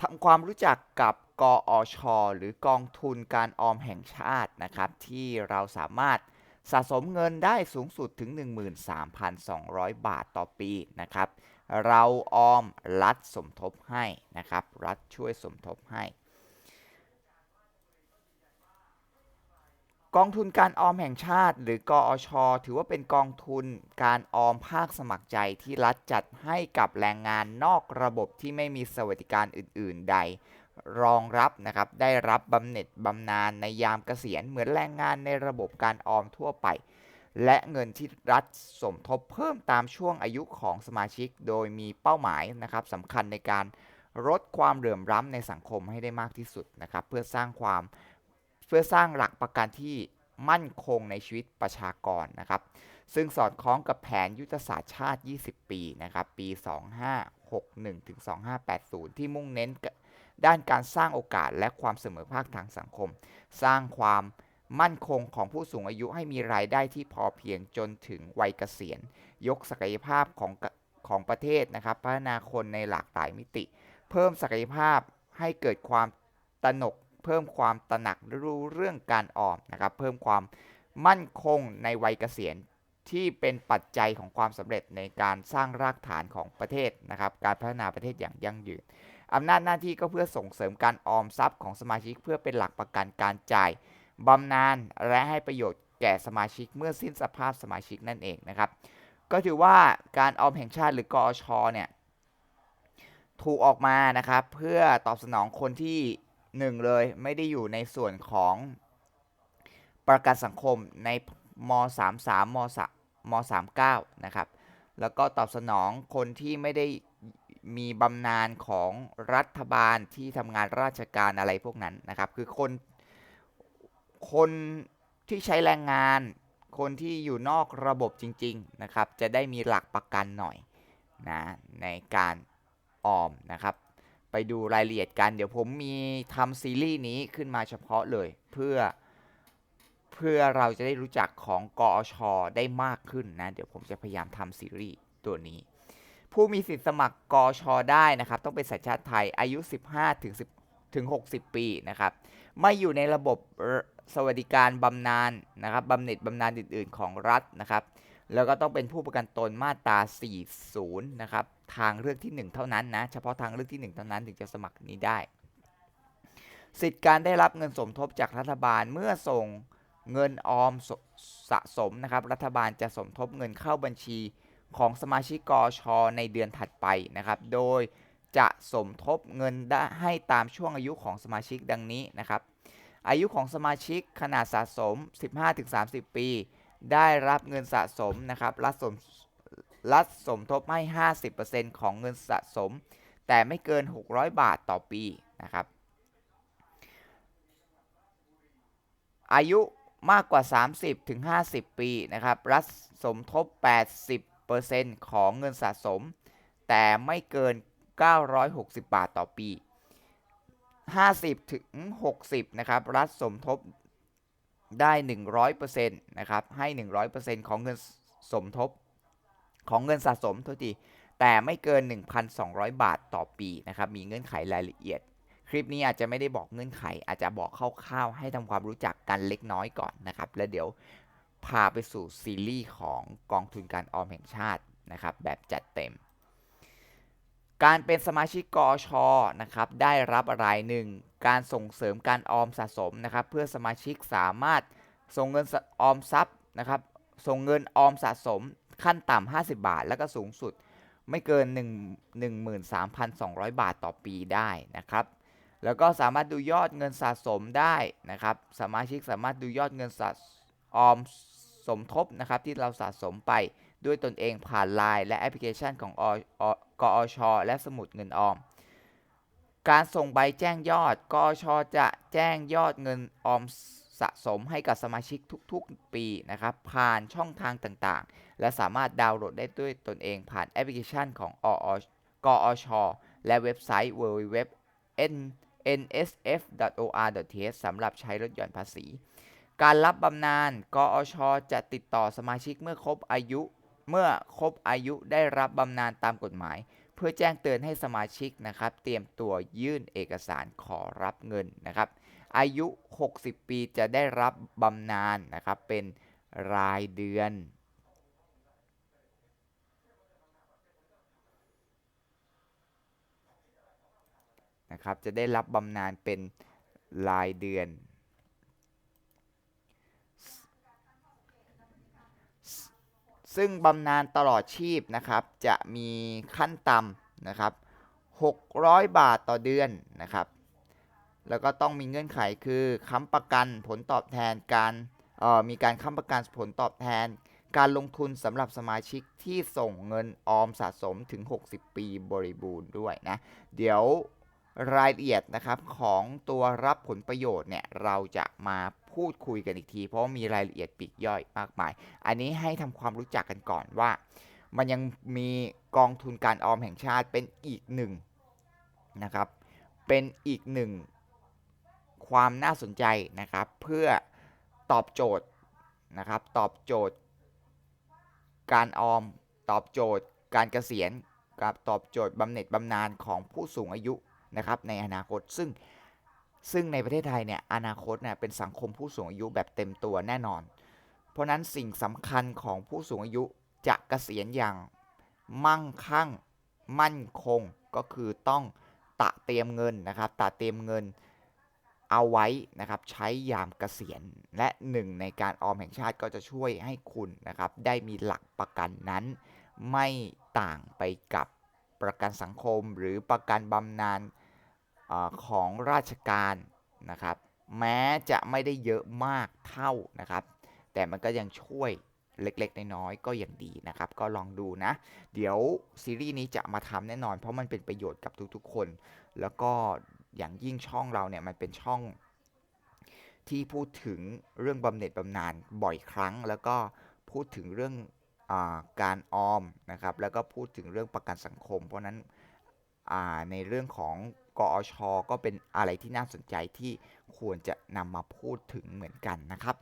ทำความรู้จักกับกออชหรือกองทุนการออมแห่งชาตินะครับ ที่เราสามารถสะสมเงินได้สูงสุดถึง 13,200 บาทต่อปีนะครับ เราออมรัฐสมทบให้นะครับ รัฐช่วยสมทบให้ กองทุนการออมแห่งชาติ หรือกออช ถือว่าเป็นกองทุนการออมภาคสมัครใจที่รัฐจัดให้กับแรงงานนอกระบบที่ไม่มีสวัสดิการอื่น ๆ ใด รองรับนะครับได้รับบำเหน็จบำนาญในยามเกษียณเหมือนแรงงานในระบบการออมทั่วไป และเงินที่รัฐสมทบเพิ่มตามช่วงอายุของสมาชิก โดยมีเป้าหมายนะครับสำคัญในการลดความเหลื่อมล้ำในสังคมให้ได้มากที่สุดนะครับเพื่อสร้างความ เพื่อสร้างหลักประกันที่มั่นคงในชีวิตประชากรนะครับ ซึ่งสอดคล้องกับแผนยุทธศาสตร์ชาติ 20 ปีนะครับปี 2561ถึง2580 ที่มุ่งเน้นด้านการสร้างโอกาสและความเสมอภาคทางสังคม สร้างความมั่นคงของผู้สูงอายุให้มีรายได้ที่พอเพียงจนถึงวัยเกษียณ ยกศักยภาพของของประเทศนะครับ พัฒนาคนในหลากหลายมิติ เพิ่มศักยภาพให้เกิดความตระหนก เพิ่มความตระหนักรู้เรื่องการออมนะครับ เพิ่มความมั่นคงในวัยเกษียณที่เป็นปัจจัยของความสำเร็จในการสร้างรากฐานของประเทศนะครับ การพัฒนาประเทศอย่างยั่งยืนอำนาจหน้าที่ก็เพื่อส่งเสริมการออมทรัพย์ของสมาชิกเพื่อเป็นหลักประกันการจ่ายบำนาญและให้ประโยชน์แก่สมาชิกเมื่อสิ้นสภาพสมาชิกนั่นเองนะครับ ก็ถือว่าการออมแห่งชาติหรือกอชเนี่ยถูกออกมานะครับ เพื่อตอบสนองคนที่ หนึ่งเลยไม่ได้อยู่ในส่วนของประกันสังคมในม 33ม3ม39นะครับ แล้วก็ตอบสนองคนที่ไม่ได้มีบำนาญของรัฐบาลที่ทำงานราชการอะไรพวกนั้นนะครับ คือคน คนที่ใช้แรงงาน คนที่อยู่นอกระบบจริง ๆนะครับ จะได้มีหลักประกันหน่อยนะในการออมนะครับ ไปดูรายละเอียดกัน เดี๋ยวผมมีทำซีรีส์นี้ขึ้นมาเฉพาะเลย เพื่อ เพื่อเราจะได้รู้จักของกอชอได้มากขึ้นนะ เดี๋ยวผมจะพยายามทำซีรีส์ตัวนี้ ผู้มีสิทธิสมัครกอชอได้นะครับ ต้องเป็นสัญชาติไทยอายุ 15ถึง10ถึง 60 ปีนะครับ ไม่อยู่ในระบบสวัสดิการบำนาญนะครับบำเหน็จบำนาญอื่น ๆ ของรัฐนะครับ แล้วก็ต้องเป็นผู้ประกันตนมาตรา 40 นะครับ ทางเลือกที่ 1 เท่านั้นนะเฉพาะทางเลือกที่ 1 เท่านั้นถึงจะสมัครนี้ได้ สิทธิ์การได้รับเงินสมทบจากรัฐบาลเมื่อส่งเงินออมสสะสมนะครับ รัฐบาลจะสมทบเงินเข้าบัญชีของสมาชิกกอชอในเดือนถัดไปนะครับ โดยจะสมทบเงินได้ให้ตามช่วงอายุของสมาชิกดังนี้นะครับ อายุของสมาชิกขนาดสะสม 15-30 ปี ได้รับเงินสะสมนะครับรัฐสม รัฐสมทบให้ 50%ของเงินสะสม แต่ไม่เกิน 600 บาทต่อปีนะครับ อายุมากกว่า 30ถึง50 ปีนะครับ รัฐสมทบ 80%ของเงินสะสม แต่ไม่เกิน 960 บาทต่อปี 50ถึง60นะครับ รัฐสมทบได้ 100%นะครับ ให้ 100%ของเงินสมทบ ของเงินสะสมทุกทีแต่ไม่เกิน 1,200 บาทต่อปีนะครับมีเงื่อนไขรายละเอียด คลิปนี้อาจจะไม่ได้บอกเงื่อนไข อาจจะบอกคร่าวๆให้ทำความรู้จักกันเล็กน้อยก่อนนะครับแล้วเดี๋ยวพาไปสู่ซีรีส์ของกองทุนการออมแห่งชาตินะครับแบบจัดเต็ม การเป็นสมาชิกกอชอนะครับได้รับอะไรหนึ่งการส่งเสริมการออมสะสมนะครับเพื่อสมาชิกสามารถส่งเงินออมทรัพย์นะครับส่งเงินออมสะสม ขั้นต่ำ50 บาท แล้วก็สูงสุดไม่เกิน 1 13,200 บาทต่อปีได้นะครับ แล้วก็สามารถดูยอดเงินสะสมได้นะครับ สมาชิกสามารถดูยอดเงินสะออมสมทบนะครับที่เราสะสมไปด้วยตนเองผ่านไลน์และแอปพลิเคชันของกอชและสมุดเงินออม การส่งใบแจ้งยอดกอชจะแจ้งยอดเงินออม สะสมให้กับสมาชิกทุกๆ ปีนะครับ ผ่านช่องทางต่างๆ และสามารถดาวน์โหลดได้ด้วยตนเองผ่านแอปพลิเคชันของกอชและเว็บไซต์ www nsf.or.th สำหรับใช้ลดหย่อนภาษี การรับบำนาญกอชจะติดต่อสมาชิกเมื่อครบอายุ เมื่อครบอายุได้รับบำนาญตามกฎหมาย เพื่อแจ้งเตือนให้สมาชิกนะครับ เตรียมตัวยื่นเอกสารขอรับเงินนะครับ อายุ 60 ปีจะได้รับบำนาญนะครับ เป็นรายเดือนนะครับ จะได้รับบำนาญเป็นรายเดือน ซึ่งบำนาญตลอดชีพนะครับ จะมีขั้นต่ำนะครับ 600 บาทต่อเดือนนะครับ แล้วก็ต้องมีเงื่อนไขคือค้ำประกันผลตอบแทนการออมีการค้ำประกันผลตอบแทน การลงทุนสำหรับสมาชิกที่ส่งเงินออมสะสมถึง 60 ปีบริบูรณ์ด้วยนะ เดี๋ยวรายละเอียดนะครับของตัวรับผลประโยชน์เนี่ยเราจะมาพูดคุยกันอีกที เพราะมีรายละเอียดปีกย่อยมากมาย อันนี้ให้ทำความรู้จักกันก่อนว่า มันยังมีกองทุนการออมแห่งชาติเป็นอีกหนึ่งนะครับ เป็นอีกหนึ่ง ความน่าสนใจนะครับ เพื่อตอบโจทย์นะครับ ตอบโจทย์ การออม ตอบโจทย์ การเกษียณกับตอบโจทย์บำเหน็จบำนาญของผู้สูงอายุนะครับ ในอนาคตซึ่งซึ่งในประเทศไทยเนี่ยอนาคตเนี่ยเป็นสังคมผู้สูงอายุแบบเต็มตัวแน่นอน เพราะนั้นสิ่งสำคัญของผู้สูงอายุจะเกษียณอย่างมั่งคั่งมั่นคงก็คือต้องตะเตรียมเงินนะครับตะเตรียมเงิน เอาไว้นะครับใช้ยามเกษียณ และหนึ่งในการออมแห่งชาติก็จะช่วยให้คุณนะครับได้มีหลักประกันนั้น ไม่ต่างไปกับประกันสังคมหรือประกันบำนาญของราชการนะครับแม้จะไม่ได้เยอะมากเท่านะครับ แต่มันก็ยังช่วยเล็กๆ น้อยๆก็ยังดีนะครับ ก็ลองดูนะ เดี๋ยวซีรีส์นี้จะมาทำแน่นอน เพราะมันเป็นประโยชน์กับทุกๆคน แล้วก็ อย่างยิ่งช่องเราเนี่ยมันเป็นช่องที่พูดถึงเรื่องบำเหน็จบำนาญบ่อยครั้ง แล้วก็พูดถึงเรื่องอการออมนะครับแล้วก็พูดถึงเรื่องประกันสังคม เพราะนั้นในเรื่องของกอช ก็เป็นอะไรที่น่าสนใจที่ควรจะนำมาพูดถึงเหมือนกันนะครับ